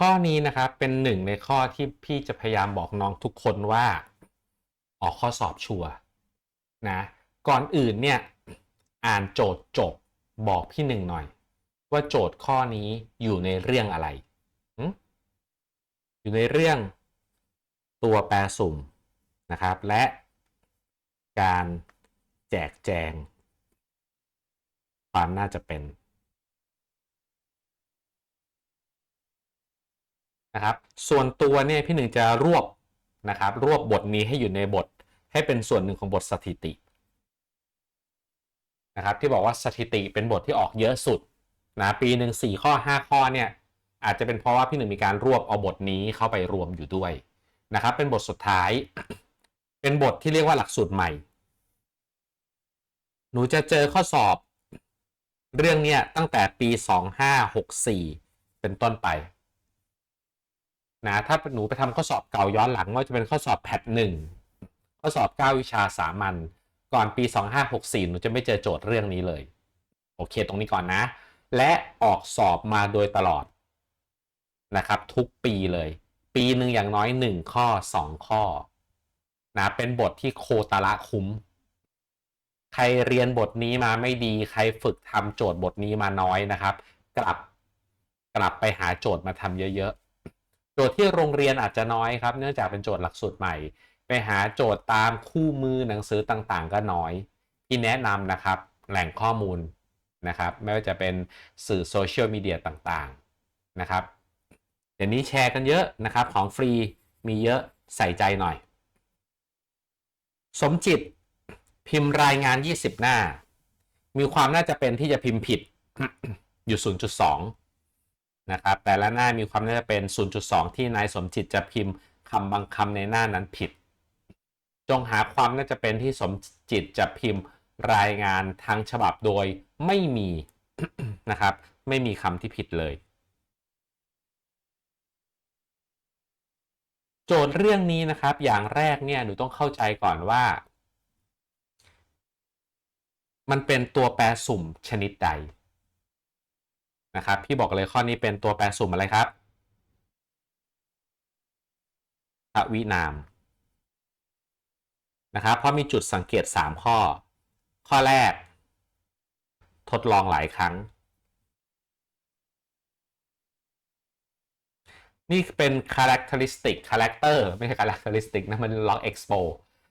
ข้อนี้นะครับเป็นหนึ่งในข้อที่พี่จะพยายามบอกน้องทุกคนว่า ออกข้อสอบชัวนะก่อนอื่นเนี่ยอ่านโจทย์จบบอกพี่หนึ่งหน่อย ว่าโจทย์ข้อนี้อยู่ในเรื่องอะไร อยู่ในเรื่องตัวแปรสุ่มนะครับ และการแจกแจง ความน่าจะเป็น นะครับส่วนตัวเนี่ยพี่หนึ่งจะรวบนะครับรวบบทนี้ให้อยู่ในบทให้เป็นส่วนหนึ่งของบทสถิตินะครับที่บอกว่าสถิติเป็นบทที่ออกเยอะสุดนะปีหนึ่งสี่ข้อ 5 ข้อเนี่ยอาจจะเป็นเพราะว่าพี่หนึ่งมีการรวบเอาบทนี้เข้าไปรวมอยู่ด้วยนะครับเป็นบทสุดท้าย เป็นบทที่เรียกว่าหลักสูตรใหม่ หนูจะเจอข้อสอบ เรื่องเนี้ยตั้งแต่ปี 2564 เป็นต้นไป นะถ้าหนูไปทำข้อสอบเก่าย้อนหลังว่าจะเป็นข้อสอบแพทหนึ่งข้อสอบ 9 วิชาสามัญก่อนปี 2564 หนูจะไม่เจอโจทย์เรื่องนี้เลย โอเคตรงนี้ก่อนนะ และออกสอบมาโดยตลอดนะครับ ทุกปีเลย ปีหนึ่งอย่างน้อย 1 ข้อ 2 ข้อนะเป็นบทที่โคตรละคุ้ม ใครเรียนบทนี้มาไม่ดี ใครฝึกทำโจทย์บทนี้มาน้อยนะครับ กลับกลับไปหาโจทย์มาทำเยอะๆ โจทย์ที่โรงเรียนอาจจะน้อยครับ เนื่องจากเป็นโจทย์หลักสูตรใหม่ ไปหาโจทย์ตามคู่มือหนังสือต่างๆ ก็น้อย ที่แนะนำนะครับ แหล่งข้อมูลนะครับ ไม่ว่าจะเป็นสื่อโซเชียลมีเดียต่างๆนะครับ เดี๋ยวนี้แชร์กันเยอะนะครับ ของฟรีมีเยอะใส่ใจหน่อย สมจิตพิมพ์รายงาน 20 หน้า มีความน่าจะเป็นที่จะพิมพ์ผิดอยู่ 0.2 นะครับแต่ละหน้ามีความน่าจะเป็น 0.2 ที่นายสมจิตจะพิมพ์คำบางคำในหน้านั้นผิด จงหาความน่าจะเป็นที่สมจิตจะพิมพ์รายงานทั้งฉบับโดยไม่มีนะครับ ไม่มีคำที่ผิดเลย โจทย์เรื่องนี้นะครับ อย่างแรกเนี่ยหนูต้องเข้าใจก่อนว่า มันเป็นตัวแปรสุ่มชนิดใด นะครับพี่บอกเลยข้อนี้เป็นตัวแปรสุ่มอะไรครับอวินามนะครับเพราะมีจุดสังเกต 3 ข้อ ข้อแรก ทดลองหลายครั้ง นี่เป็น characteristic character ไม่ใช่ characteristic นะ มัน log expo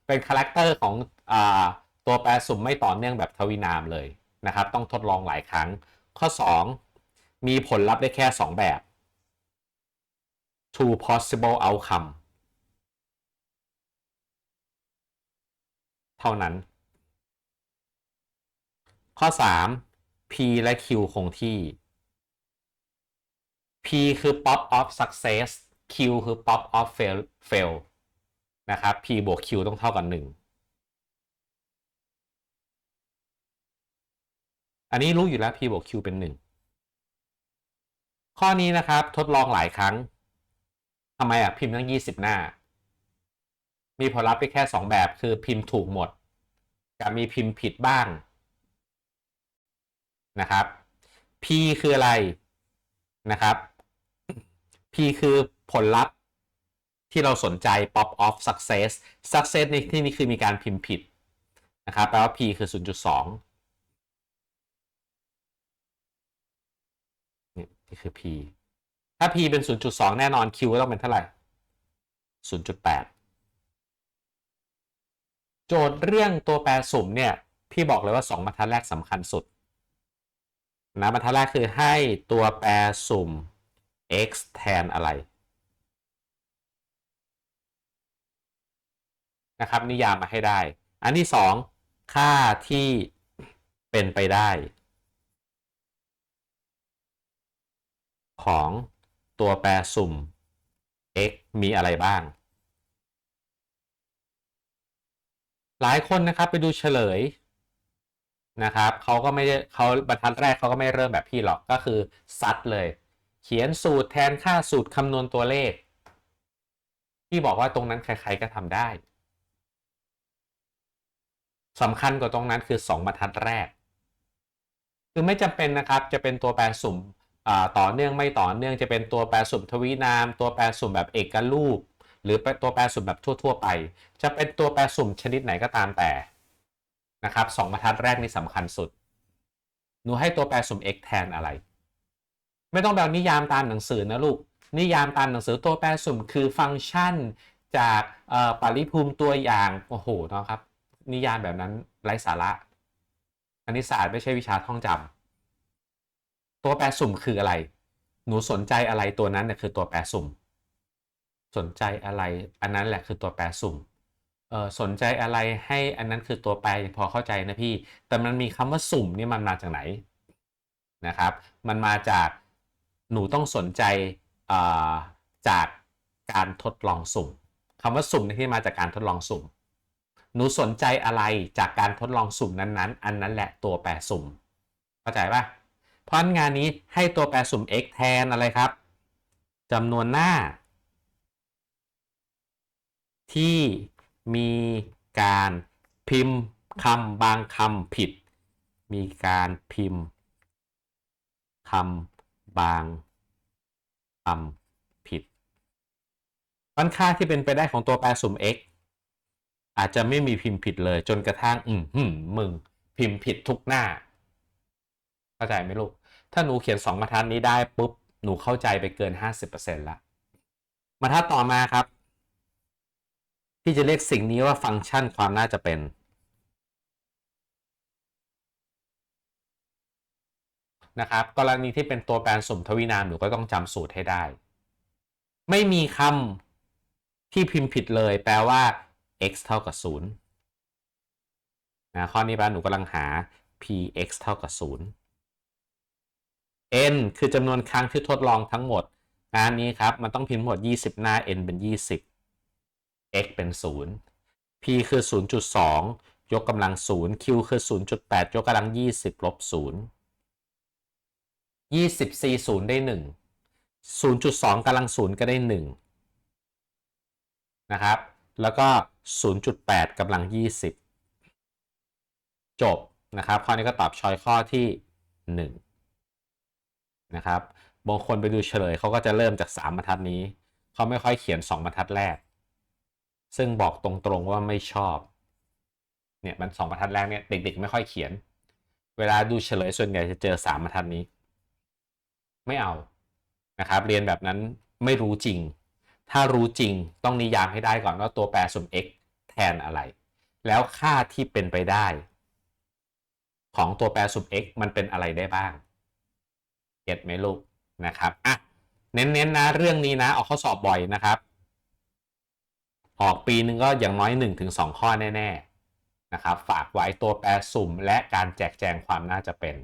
เป็น character ของอตัวแปรสุ่มไม่ต่อเนื่องแบบทวินามเลยนะครับ ต้องทดลองหลายครั้ง ข้อ 2 มีผลลัพธ์ได้แค่ 2 แบบ two possible outcome เท่านั้น ข้อ 3 P และ Q คงที่ P คือ pop of success Q คือ pop of fail fail นะครับ P บวก Q ต้องเท่ากัน1อันนี้รู้อยู่แล้ว P บวก Q เป็น 1 ข้อนี้นะครับทดลองหลายครั้งทำไมอะพิมพ์ทั้ง 20 หน้า มีผลลัพธ์ไปแค่ 2 แบบคือพิมพ์ถูกหมดกับมีพิมพ์ผิดบ้างนะครับ P คืออะไรนะครับ P คือผลลัพธ์ที่เราสนใจ pop of success success ในที่นี้คือมีการพิมพ์ผิดนะครับแปลว่า P คือ 0.2 นี่ นี่คือ P ถ้า P เป็น 0.2 แน่นอน Q ก็ต้องเป็นเท่าไหร่ 0.8 โจทย์เรื่องตัวแปรสุ่มเนี่ย พี่บอกเลยว่า 2บรรทัดแรกสำคัญสุดนะบรรทัดแรกคือให้ตัวแปรสุ่ม x แทนอะไรนะครับนิยามมาให้ได้ อันที่ 2 ค่าที่เป็นไปได้ ของตัวแปรสุ่ม x มีอะไรบ้าง หลายคนนะครับไปดูเฉลยนะครับเขาก็ไม่เขาบรรทัดแรกเขาก็ไม่เริ่มแบบพี่หรอกก็คือซัดเลย เขียนสูตรแทนค่าสูตรคำนวณตัวเลขพี่บอกว่าตรงนั้นใครๆก็ทำได้สำคัญกว่าตรงนั้นคือ 2บรรทัดแรก คือไม่จำเป็นนะครับจะเป็นตัวแปรสุ่ม ต่อเนื่องไม่ต่อเนื่องจะเป็นตัวแปรสุ่มทวีนาม ตัวแปรสุ่มแบบเอกรูป หรือตัวแปรสุ่มแบบทั่ว ๆ ไป จะเป็นตัวแปรสุ่มชนิดไหนก็ตามแต่นะครับสองบรรทัดแรกนี่สำคัญสุดหนูให้ตัวแปรสุ่ม x แทนอะไร ไม่ต้องแบบนิยามตามหนังสือนะลูกนิยามตามหนังสือตัวแปรสุ่มคือฟังก์ชันจากปริภูมิตัวอย่างโอ้โหเนาะครับ นิยามแบบนั้นไร้สาระคณิตศาสตร์ไม่ใช่วิชาท่องจำ ตัวแปรสุ่มคืออะไร หนูสนใจอะไรตัวนั้นเนี่ยคือตัวแปรสุ่ม สนใจอะไร อันนั้นแหละคือตัวแปรสุ่มเออสนใจอะไรให้อันนั้นคือตัวแปรพอเข้าใจนะพี่ แต่มันมีคำว่าสุ่มนี่มันมาจากไหนนะครับ มันมาจากหนูต้องสนใจอ่าจากการทดลองสุ่มคำว่าสุ่มนี่ที่มาจากการทดลองสุ่ม หนูสนใจอะไรจากการทดลองสุ่มนั้นๆ อันนั้นแหละตัวแปรสุ่ม เข้าใจปะ เพราะงานนี้ให้ตัวแปรสุ่ม x แทนอะไรครับจำนวนหน้า ที่มีการพิมพ์คำบางคำผิด มีการพิมพ์คำบางคำผิดมันค่าที่เป็นไปได้ของตัวแปรสุ่ม x อาจจะไม่มีพิมพ์ผิดเลยจนกระทั่ง อืมมึง พิมพ์ผิดทุกหน้าาใจไหมลูก ถ้าหนูเขียน 2บรรทัดนี้ได้ปุ๊บ หนูเข้าใจไปเกิน 50%แล้วบรรทัดต่อมาครับ ที่จะเรียกสิ่งนี้ว่าฟังก์ชันความน่าจะเป็นนะครับกรณีที่เป็นตัวแปรสมทวินามหนูก็ต้องจำสูตรให้ได้ ไม่มีคำที่พิมพ์ผิดเลย แปลว่า x เท่ากับ0นะข้อนี้แปลหนูกำลังหา px เท่ากับ0 n คือจำนวนครั้งที่ทดลองทั้งหมด งานนี้ครับ มันต้องพิมพ์หมด 20 หน้า n เป็น 20 x เป็น 0 p คือ 0.2 ยกกำลัง 0 q คือ 0.8 ยกกำลัง 20 ลบ 0 20 c 0 ได้ 1 0.2กำลัง 0 ก็ได้ 1 นะครับ แล้วก็ 0.8กำลัง 20 จบนะครับ ข้อนี้ก็ตอบชอยข้อที่ 1 นะครับบางคนไปดูเฉลยเขาก็จะเริ่มจาก 3บรรทัดนี้เขาไม่ค่อยเขียน 2บรรทัดแรก ซึ่งบอกตรงๆว่าไม่ชอบเนี่ยมัน2บรรทัดแรกเนี่ยเด็กๆไม่ค่อยเขียน เวลาดูเฉลยส่วนใหญ่จะเจอ3บรรทัดนี้ ไม่เอานะครับ เรียนแบบนั้นไม่รู้จริง ถ้ารู้จริงต้องนิยามให้ได้ก่อนว่าตัวแปรสุ่ม x แทนอะไร แล้วค่าที่เป็นไปได้ ของตัวแปรสุ่ม x มันเป็นอะไรได้บ้าง เก็ตไหมลูกนะครับอะเน้นๆนะเรื่องนี้นะ ออกข้อสอบบ่อยนะครับ ออกปีนึงก็อย่างน้อย 1-2 ข้อแน่ ๆ นะครับ ฝากไว้ตัวแปรสุ่มและการแจกแจงความน่าจะเป็น